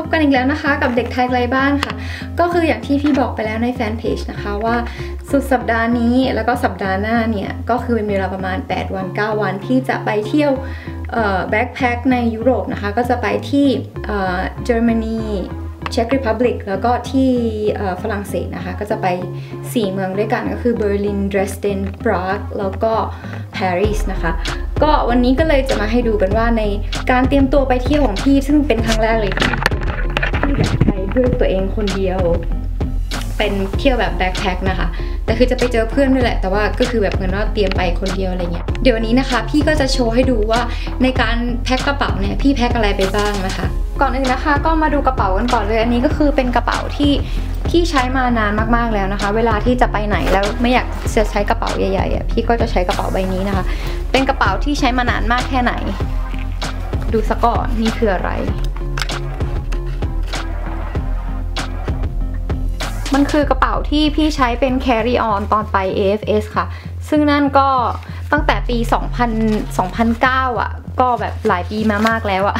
พบกันอีกแล้วนะคะ กับเด็กไทยไกลบ้านค่ะ ก็คืออย่างที่พี่บอกไปแล้วในแฟนเพจนะคะว่าสุดสัปดาห์นี้แล้วก็สัปดาห์หน้าเนี่ยก็คือมีเวลาประมาณ 8 วัน 9 วันที่จะไปเที่ยวแบ็คแพคในยุโรปนะคะ ก็จะไปที่เยอรมนีเช็กริพับลิกแล้วก็ที่ฝรั่งเศสนะคะ ก็จะไป 4 เมืองด้วยกันก็คือเบอร์ลินดรสเดนปรากแล้วก็ปารีสนะคะ ก็วันนี้ก็เลยจะมาให้ดูกันว่าในการเตรียมตัวไปเที่ยวของพี่ซึ่งเป็นครั้งแรกเลย ที่ที่อยากไปด้วยตัวเองคนเดียว เป็นเที่ยวแบบแบ็คแพ็คนะคะ แต่คือจะไปเจอเพื่อนด้วยแหละ แต่ว่าก็คือแบบเหมือนว่าเตรียมไปคนเดียวอะไรเงี้ย เดี๋ยวนี้นะคะ พี่ก็จะโชว์ให้ดูว่าในการแพ็คกระเป๋าเนี่ยพี่แพ็คอะไรไปบ้างนะคะ ก่อนอื่นนะคะ ก็มาดูกระเป๋ากันก่อนเลย อันนี้ก็คือเป็นกระเป๋าที่พี่ใช้มานานมากๆแล้วนะคะ เวลาที่จะไปไหนแล้วไม่อยากจะใช้กระเป๋าใหญ่ๆอะพี่ก็จะใช้กระเป๋าใบนี้นะคะ เป็นกระเป๋าที่ใช้มานานมากแค่ไหน ดูสก่อนนี่คืออะไร มันคือกระเป๋าที่พี่ใช้เป็น carry on ตอนไป AFS ค่ะ ซึ่งนั่นก็ตั้งแต่ปี 2000 2009 อะ ก็แบบหลายปีมามากแล้วอะ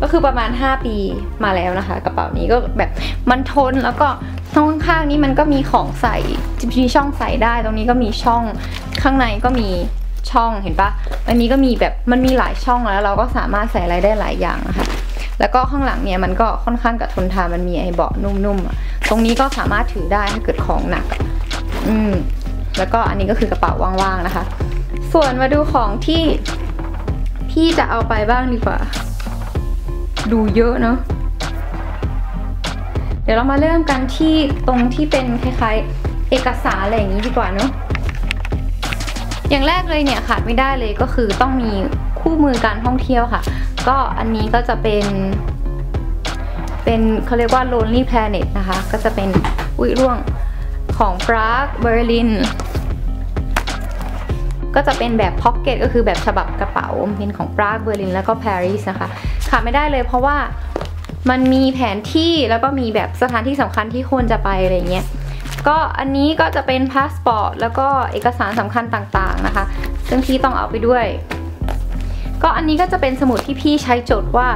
ก็คือประมาณ 5 ปีมาแล้วนะคะ กระเป๋านี้ก็แบบมันทนแล้วก็ตรงข้างนี้มันก็มีของใส่มีช่องใส่ได้ ตรงนี้ก็มีช่องข้างในก็มีช่องเห็นปะอันนี้ก็มีแบบมันมีหลายช่องแล้ว เราก็สามารถใส่อะไรได้หลายอย่างนะคะแล้วก็ข้างหลังเนี่ยมันก็ค่อนข้างกับทนทานมันมีไอ้เบาะนุ่มๆอะ ตรงนี้ก็สามารถถือได้ถ้าเกิดของหนัก อืม แล้วก็อันนี้ก็คือกระเป๋าว่างๆนะคะ ส่วนมาดูของที่พี่จะเอาไปบ้างดีกว่า ดูเยอะเนาะ เดี๋ยวเรามาเริ่มกันที่ตรงที่เป็นคล้ายๆ เอกสารอะไรอย่างนี้ดีกว่าเนาะ อย่างแรกเลยเนี่ยขาดไม่ได้เลยก็คือต้องมีคู่มือการท่องเที่ยวค่ะ ก็อันนี้ก็จะเป็น เป็นเขาเรียกว่า Lonely Planet นะคะ ก็จะเป็นอุ้ยร่วงของปรากเบอร์ลินก็จะเป็นแบบพ็อกเก็ตก็คือแบบฉบับกระเป๋าเป็นของปรากเบอร์ลินแล้วก็ปารีสนะคะขาดไม่ได้เลยเพราะว่ามันมีแผนที่แล้วก็มีแบบสถานที่สำคัญที่ควรจะไปอะไรเงี้ยก็อันนี้ก็จะเป็นพาสปอร์ตแล้วก็เอกสารสำคัญต่างๆนะคะ ซึ่งพี่ต้องเอาไปด้วย ก็อันนี้ก็จะเป็นสมุดที่พี่ใช้จดว่า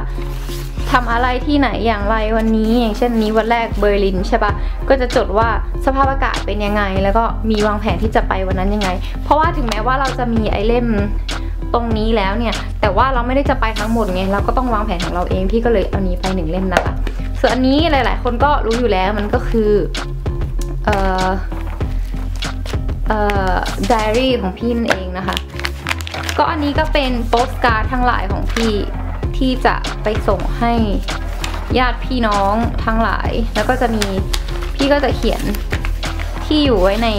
ทำอะไรที่ไหนอย่างไรวันนี้อย่างเช่นนี้วันแรกเบอร์ลินใช่ปะก็จะจดว่าสภาพอากาศเป็นยังไง แล้วก็มีวางแผนที่จะไปวันนั้นยังไง เพราะว่าถึงแม้ว่าเราจะมีไอเล่มตรงนี้แล้วเนี่ย แต่ว่าเราไม่ได้จะไปทั้งหมดไงเราก็ต้องวางแผนของเราเองพี่ก็เลยเอานี้ไปหนึ่งเล่มนะคะส่วนอันนี้หลาย ๆ คนก็รู้อยู่แล้วมันก็คือเอ่อเอ่อไดอารี่ของพี่นั่นเองนะคะ ก็อันนี้ก็เป็นโปสการ์ดทั้งหลายของพี่ ที่จะไปส่งให้ญาติพี่น้องทั้งหลาย แล้วก็จะมีพี่ก็จะเขียนที่อยู่ไว้ใน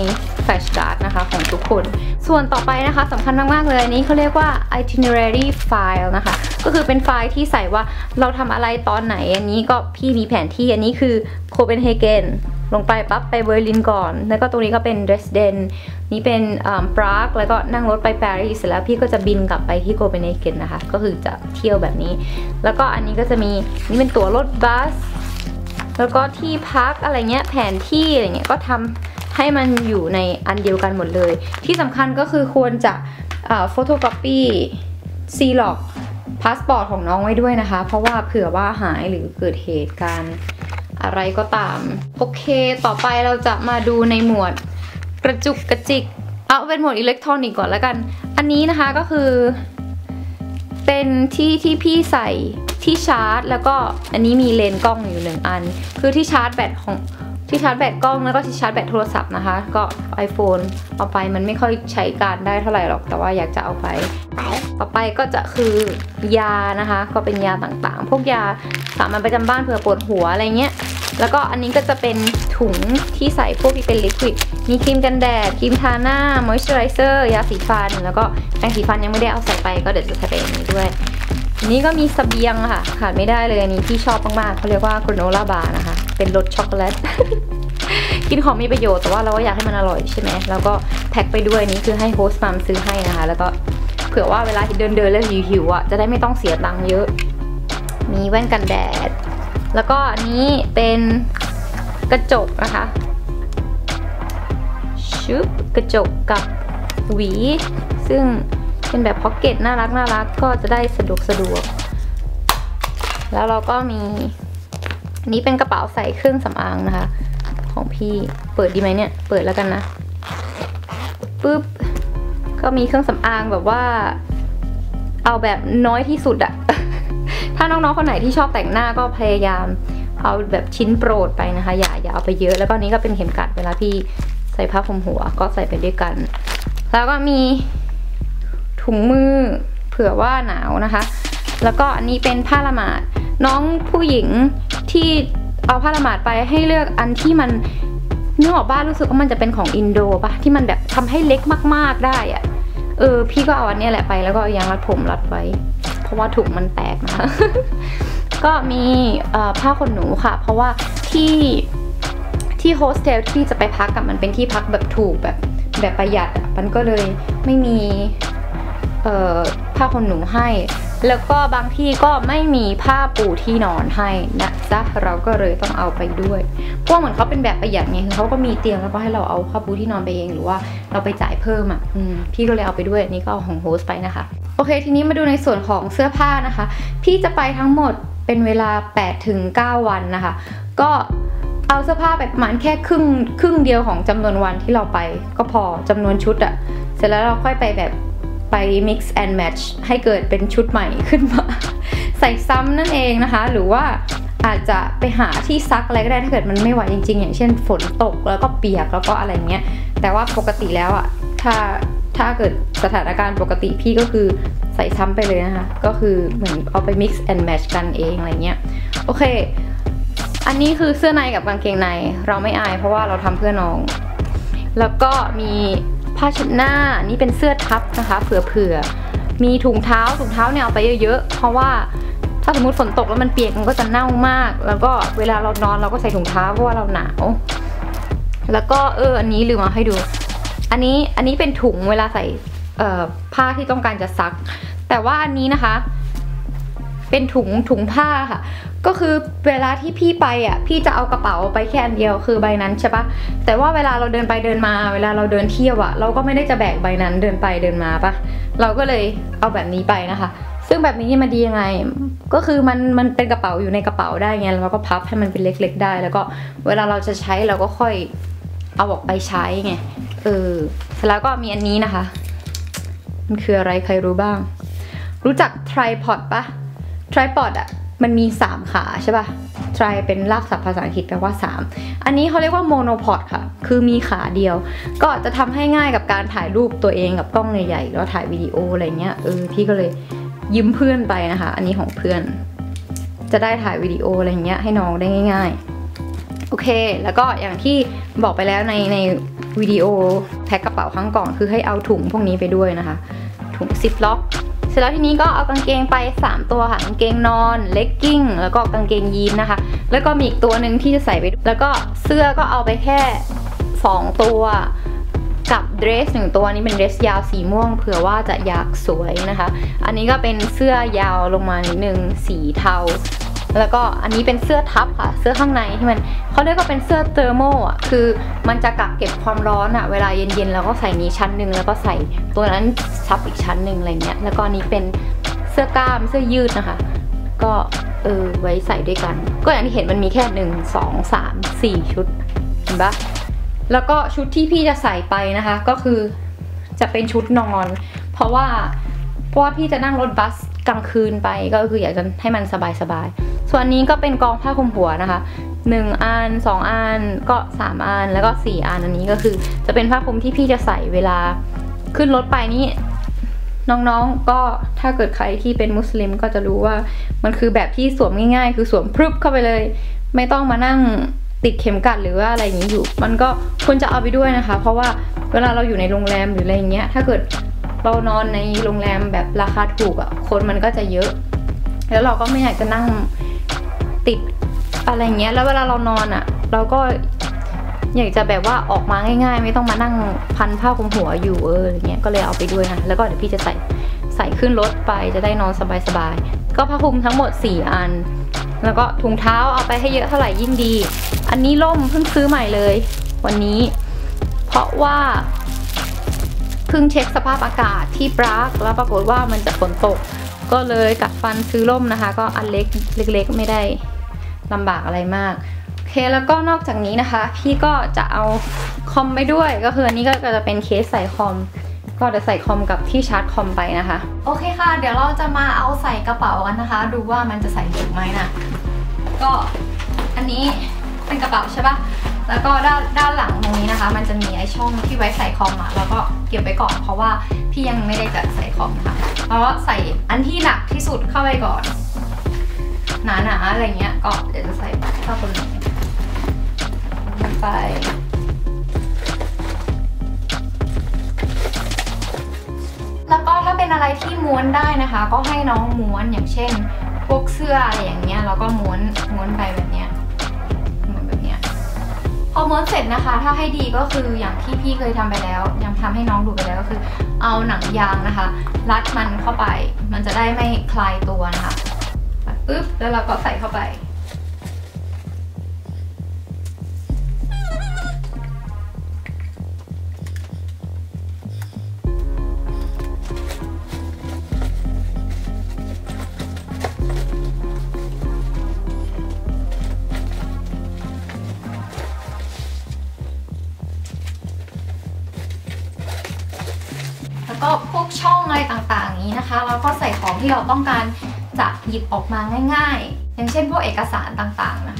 แฟลชการ์ดนะคะของทุกคน ส่วนต่อไปนะคะสำคัญมาก ๆ เลยอันนี้เขาเรียกว่า itinerary file นะคะ ก็คือเป็นไฟล์ที่ใส่ว่าเราทำอะไรตอนไหน อันนี้ก็พี่มีแผนที่อันนี้คือโลงไปปั๊บไปเบอร์ลินก่อน แล้วก็ตรงนี้ก็เป็นเดรสเดน นี่เป็นปรากแล้วก็นั่งรถไปปารีสเสร็จแล้วพี่ก็จะบินกลับไปที่โคเปนเฮเกนนะคะ ก็คือจะเที่ยวแบบนี้ แล้วก็อันนี้ก็จะมีนี่เป็นตั๋วรถบัส แล้วก็ที่พักอะไรเงี้ยแผนที่อะไรเงี้ยก็ทำให้มันอยู่ในอันเดียวกันหมดเลย ที่สำคัญก็คือควรจะโฟโตกราฟีซีล็อกพาสปอร์ตของน้องไว้ด้วยนะคะ เพราะว่าเผื่อว่าหายหรือเกิดเหตุการณ์ อะไรก็ตาม โอเค ต่อไปเราจะมาดูในหมวดกระจุกกระจิก เอาเป็นหมวดอิเล็กทรอนิกส์ก่อนแล้วกัน อันนี้นะคะก็คือ เป็นที่ที่พี่ใส่ที่ชาร์จ แล้วก็อันนี้มีเลนส์กล้องอยู่หนึ่งอัน คือที่ชาร์จแบตของ ที่ชาร์จแบตกล้องแล้วก็ที่ชาร์จแบตโทรศัพท์นะคะ ก็ iPhone เอาไปมันไม่ค่อยใช้การได้เท่าไหร่หรอกแต่ว่าอยากจะเอาไป ต่อไปก็จะคือยานะคะ ก็เป็นยาต่างๆ พวกยาสามัญประจำบ้านเผื่อปวดหัวอะไรเงี้ยแล้วก็อันนี้ก็จะเป็นถุงที่ใส่พวกที่เป็นลิควิด มีครีมกันแดด ครีมทาหน้า มอยส์เจอไรเซอร์ ยาสีฟัน แล้วก็แปรงสีฟันยังไม่ได้เอาใส่ไป ก็เดี๋ยวจะใส่ไปอันนี้ด้วย นี้ก็มีสเสบียงค่ะ ขาดไม่ได้เลยอันนี้ที่ชอบมากๆเขาเรียกว่ากรโนล่าบาร์นะคะ เป็นรสช็อกโกแลต กินของมีประโยชน์แต่ว่าเราก็อยากให้มันอร่อยใช่ไหมแล้วก็แพ็คไปด้วยนี้คือให้โฮสต์มัมซื้อให้นะคะ แล้วก็เผื่อว่าเวลาเดินเดินแล้วหิวๆอะจะได้ไม่ต้องเสียตังค์เยอะ มีแว่นกันแดด แล้วก็อันนี้เป็นกระจกนะคะชุบกระจกกับหวี ซึ่งเป็นแบบพ็อกเก็ตน่ารักน่ารักก็จะได้สะดวกสะดวก แล้วเราก็มี อันนี้เป็นกระเป๋าใส่เครื่องสำอางนะคะ ของพี่เปิดดีไหมเนี่ย เปิดแล้วกันนะปุ๊บก็มีเครื่องสำอางแบบว่า เอาแบบน้อยที่สุดอะถ้าน้องๆคนไหนที่ชอบแต่งหน้าก็พยายามเอาแบบชิ้นโปรดไปนะคะ อย่าอย่าเอาไปเยอะ แล้วก็นี้ก็เป็นเข็มกัดเวลาพี่ใส่ผ้าคลุมหัวก็ใส่ไปด้วยกัน แล้วก็มีถุงมือเผื่อว่าหนาวนะคะ แล้วก็อันนี้เป็นผ้าละหมาดน้องผู้หญิง ที่เอาผ้าละหมาดไปให้เลือกอันที่มันนึกออกบ้านรู้สึกว่ามันจะเป็นของอินโดปะที่มันแบบทำให้เล็กมากๆได้อะเออ พี่ก็เอาอันนี้แหละไปแล้วก็ยางรัดผมรัดไว้ เพราะว่าถุงมันแตกนะคะก็มีผ้าขนหนูค่ะ เพราะว่าที่ที่โฮสเทลที่จะไปพักกับมันเป็นที่พักแบบถูกแบบแบบประหยัดอะมันก็เลยไม่มีผ้าขนหนูให้ แล้วก็บางที่ก็ไม่มีผ้าปูที่นอนให้นะจ๊ะเราก็เลยต้องเอาไปด้วย พวกเหมือนเขาเป็นแบบประหยัดไงคือเขาก็มีเตียงแล้วก็ให้เราเอาผ้าปูที่นอนไปเองหรือว่าเราไปจ่ายเพิ่มอะพี่ก็เลยเอาไปด้วยนี่ก็เอาของโฮสไปนะคะ โอเค ทีนี้มาดูในส่วนของเสื้อผ้านะคะ พี่จะไปทั้งหมดเป็นเวลา8ถึง9วันนะคะ ก็เอาเสื้อผ้าไปประมาณแค่ครึ่งครึ่งเดียวของจำนวนวันที่เราไป ก็พอจำนวนชุดอะเสร็จแล้วเราค่อยไปแบบ ไป mix and match ให้เกิดเป็นชุดใหม่ขึ้นมา ใส่ซ้ำนั่นเองนะคะ หรือว่าอาจจะไปหาที่ซักอะไรก็ได้ถ้าเกิดมันไม่ไหวจริง ๆ อย่างเช่นฝนตกแล้วก็เปียกแล้วก็อะไรเงี้ย แต่ว่าปกติแล้วอะถ้าถ้าเกิดสถานการณ์ปกติพี่ก็คือใส่ซ้ำไปเลยนะคะ ก็คือเหมือนเอาไป mix and match กันเองอะไรเงี้ย โอเค อันนี้คือเสื้อในกับกางเกงในเราไม่อายเพราะว่าเราทำเพื่อน้อง แล้วก็มี ผ้าชุดหน้านี่เป็นเสื้อทับนะคะ เผื่อๆมีถุงเท้าถุงเท้าเนี่ยเอาไปเยอะๆเพราะว่าถ้าสมมติฝนตกแล้วมันเปียกมันก็จะเน่ามาก แล้วก็เวลาเรานอนเราก็ใส่ถุงเท้าเพราะว่าเราหนาว แล้วก็เอออันนี้ลืมมาให้ดู อันนี้อันนี้เป็นถุงเวลาใส่ผ้าที่ต้องการจะซัก แต่ว่าอันนี้นะคะ เป็นถุงถุงผ้าค่ะ ก็คือเวลาที่พี่ไปอะพี่จะเอากระเป๋าไปแค่อันเดียวคือใบนั้นใช่ปะแต่ว่าเวลาเราเดินไปเดินมา เวลาเราเดินเที่ยวอะเราก็ไม่ได้จะแบกใบนั้นเดินไปเดินมาปะเราก็เลยเอาแบบนี้ไปนะคะ ซึ่งแบบนี้มันดียังไง ก็คือมันมันเป็นกระเป๋าอยู่ในกระเป๋าได้ไงเราก็พับให้มันเป็นเล็ก ๆ ได้ แล้วก็เวลาเราจะใช้เราก็ค่อยเอาออกไปใช้ไงเออเสร็จแล้วก็มีอันนี้นะคะ มันคืออะไรใครรู้บ้าง รู้จักทริพอดปะทริปอดอะ มันมี 3 ขาใช่ปะ่ะ try เป็นรากศัพท์ภาษาอังกฤษแปลว่า 3 อันนี้เขาเรียกว่าโมโนพอดค่ะ คือมีขาเดียว ก็จะทำให้ง่ายกับการถ่ายรูปตัวเองกับกล้องใหญ่ๆแล้วถ่ายวิดีโออะไรเงี้ย เออ พี่ก็เลยยืมเพื่อนไปนะคะ อันนี้ของเพื่อน จะได้ถ่ายวิดีโออะไรเงี้ยให้น้องได้ง่าย ๆ โอเค แล้วก็อย่างที่บอกไปแล้วในในวิดีโอแพ็คกระเป๋าครั้งก่อนคือให้เอาถุงพวกนี้ไปด้วยนะคะ ถุงซิปล็อก เสร็จแล้วทีนี้ก็เอากางเกงไป 3 ตัวค่ะ กางเกงนอน เลกกิ้ง แล้วก็กางเกงยีนนะคะ แล้วก็มีอีกตัวหนึ่งที่จะใส่ไป แล้วก็เสื้อก็เอาไปแค่ 2 ตัว กับเดรสหนึ่งตัวนี้เป็นเดรสยาวสีม่วงเผื่อว่าจะอยากสวยนะคะ อันนี้ก็เป็นเสื้อยาวลงมานิดนึงสีเทา แล้วก็อันนี้เป็นเสื้อทับค่ะ เสื้อข้างในที่มันเขาเรียกว่าเป็นเสื้อเทอร์โมอะคือมันจะกักเก็บความร้อนอะเวลาเย็นๆแล้วก็ใส่นี้ชั้นหนึ่งแล้วก็ใส่ตัวนั้นซับอีกชั้นหนึ่งอะไรเงี้ยแล้วก็อันนี้เป็นเสื้อกล้ามเสื้อยืดนะคะ ก็เออไว้ใส่ด้วยกัน ก็อย่างที่เห็นมันมีแค่หนึ่งสองสามสี่ชุดเห็นปะแล้วก็ชุดที่พี่จะใส่ไปนะคะ ก็คือจะเป็นชุดนอน เพราะว่าเพราะว่าพี่จะนั่งรถบัสกลางคืนไปก็คืออยากจะให้มันสบายๆ ส่วนนี้ก็เป็นกองผ้าคลุมหัวนะคะ1อัน2อันก็ 3อันแล้วก็ 4อันอันนี้ก็คือ จะเป็นผ้าคลุมที่พี่จะใส่เวลาขึ้นรถไปนี่น้องๆ ก็ถ้าเกิดใครที่เป็นมุสลิมก็จะรู้ว่ามันคือแบบที่สวมง่าย ๆ คือสวมพรึบเข้าไปเลย ไม่ต้องมานั่งติดเข็มกัดหรือว่าอะไรอย่างนี้อยู่ มันก็ควรจะเอาไปด้วยนะคะ เพราะว่าเวลาเราอยู่ในโรงแรมหรืออะไรอย่างเงี้ย ถ้าเกิดเรานอนในโรงแรมแบบราคาถูกอะ่ะคนมันก็จะเยอะ แล้วเราก็ไม่อยากจะนั่ง ติดอะไรเงี้ย แล้วเวลาเรานอนอะ่ะ เราก็อยากจะแบบว่าออกมาง่าย ๆ ไม่ต้องมานั่งพันผ้าคลุมหัวอยู่เอออย่างเงี้ยก็เลยเอาไปด้วยนะแล้วก็เดี๋ยวพี่จะใส่ใส่ขึ้นรถไปจะได้นอนสบายๆก็ผ้าคลุมทั้งหมด 4 อัน แล้วก็ถุงเท้าเอาไปให้เยอะเท่าไหร่ยิ่งดี อันนี้ล่มเพิ่งซื้อใหม่เลย วันนี้ เพราะว่าเพิ่งเช็คสภาพอากาศที่ปรากแล้วปรากฏว่ามันจะฝนตก ก็เลยกัดฟันซื้อร่มนะคะ ก็อันเล็กเล็ก ๆ ไม่ได้ ลำบากอะไรมากโอเคแล้วก็นอกจากนี้นะคะ พี่ก็จะเอาคอมไปด้วยก็คืออันนี้ก็จะเป็นเคสใส่คอมก็จะใส่คอมกับที่ชาร์จคอมไปนะคะ โอเคค่ะ เดี๋ยวเราจะมาเอาใส่กระเป๋ากันนะคะ ดูว่ามันจะใส่ถูกไหมนะก็อันนี้เป็นกระเป๋าใช่ปะแล้วก็ด้านด้านหลังตรงนี้นะคะ มันจะมีไอช่องที่ไว้ใส่คอมอะแล้วก็เก็บไว้ก่อนเพราะว่าพี่ยังไม่ได้จะใส่คอมค่ะเพราะว่าใส่อันที่หนักที่สุดเข้าไปก่อน หนาๆอะไรเงี้ยก็เดี๋ยวจะใส่เข้าตรงนี้ไปแล้วก็ถ้าเป็นอะไรที่ม้วนได้นะคะ ก็ให้น้องม้วนอย่างเช่น พวกเสื้ออะไรอย่างเงี้ยแล้วก็ม้วนม้วนไปแบบเนี้ยม้วนแบบเนี้ยพอม้วนเสร็จนะคะ ถ้าให้ดีก็คืออย่างที่พี่เคยทำไปแล้ว ยังทำให้น้องดูไปแล้วก็คือ เอาหนังยางนะคะ รัดมันเข้าไป มันจะได้ไม่คลายตัวนะคะ ปึ๊บแล้วเราก็ใส่เข้าไปแล้วก็พวกช่องอะไรต่างๆนี้นะคะแล้วก็ใส่ของที่เราต้องการ จะหยิบออกมาง่าย ๆ อย่างเช่นพวกเอกสารต่างๆนะคะ